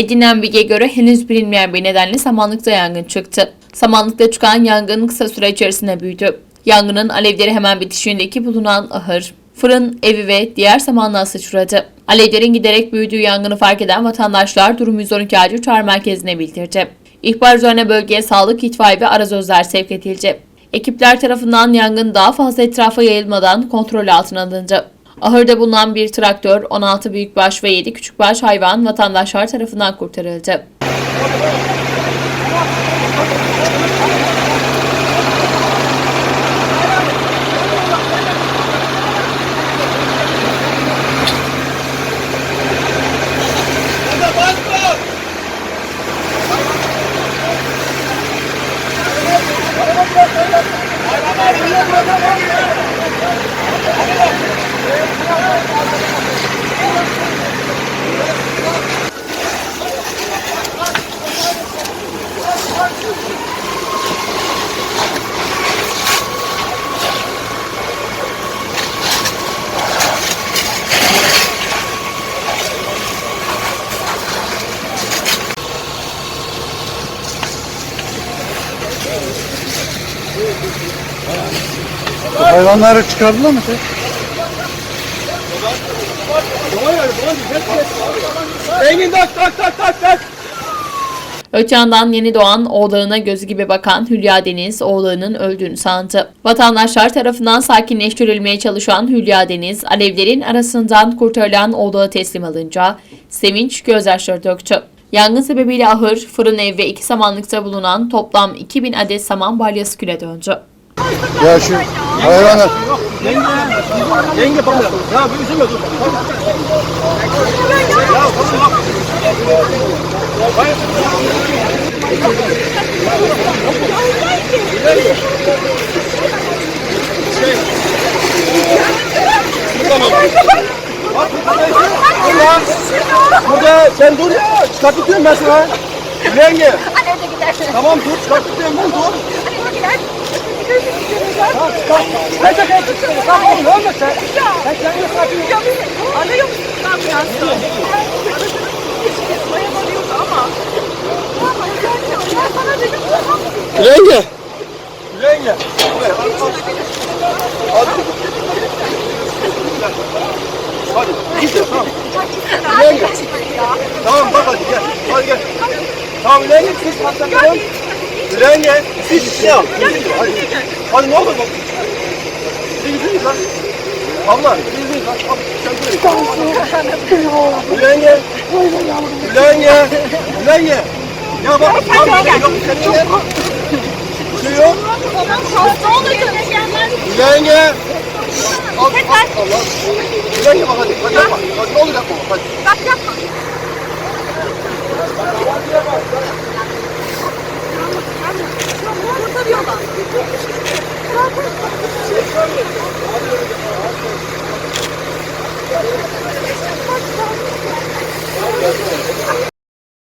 Edinilen bilgiye göre henüz bilinmeyen bir nedenle samanlıkta yangın çıktı. Samanlıkta çıkan yangın kısa süre içerisinde büyüdü. Yangının alevleri hemen bitişiğindeki bulunan ahır, fırın, evi ve diğer samanlığa sıçradı. Alevlerin giderek büyüdüğü yangını fark eden vatandaşlar durumu 112 acil çağrı merkezine bildirdi. İhbar üzerine bölgeye sağlık, itfaiye ve arazözler sevk edildi. Ekipler tarafından yangın daha fazla etrafa yayılmadan kontrol altına alındı. Ahırda bulunan bir traktör, 16 büyükbaş ve 7 küçükbaş hayvan vatandaşlar tarafından kurtarıldı. Hayvanları çıkardılar mı? Engin tak tak tak tak tak. Öte yeni doğan oğlağına gözü gibi bakan Hülya Deniz oğlağının öldüğünü sandı. Vatandaşlar tarafından sakinleştirilmeye çalışan Hülya Deniz alevlerin arasından kurtarılan oğlağı teslim alınca sevinç gözyaşları döktü. Yangın sebebiyle ahır, fırın ev ve iki samanlıkta bulunan toplam 2000 adet saman balyası küle döndü. Ya şu hayvanlar Yenge. Yenge bana. Ya bir üzülme dur. Ya tamam bak. Bak burada. Burada sen dur ya. Çıkartıp diyorum ben sana. Yenge. Tamam dur çıkartıp diyorum ben dur. Anne de gidersin. Tamam çıkart. Sen de gel. Tamam oğlum ne sen? Sen kendine sakin ol. Anlıyor musun? Ne yapıyorsun? Maya varıyordu ama. Ama ben sana dedim. Yenge. Yenge. Buraya, al, al. Hadi. Hadi. Git tamam. Yenge. Tamam bak hadi gel. Hadi gel. Tamam Yenge siz patlatalım. Yenge siz şey yap. Hadi. Hadi ne bak. Siz lan. Allah. Siz yüzünüz lan. Sen buraya. Yenge. Yenge. Yenge. Ya bak. Tamam. Yok. Sen gel. Şey yok. Babam hasta oldu. Yaşayanlar. Yenge. Al, al, Allah. Yenge bak hadi. Hadi yapma. Hadi ne olur yapma. Hadi. Bak yapma.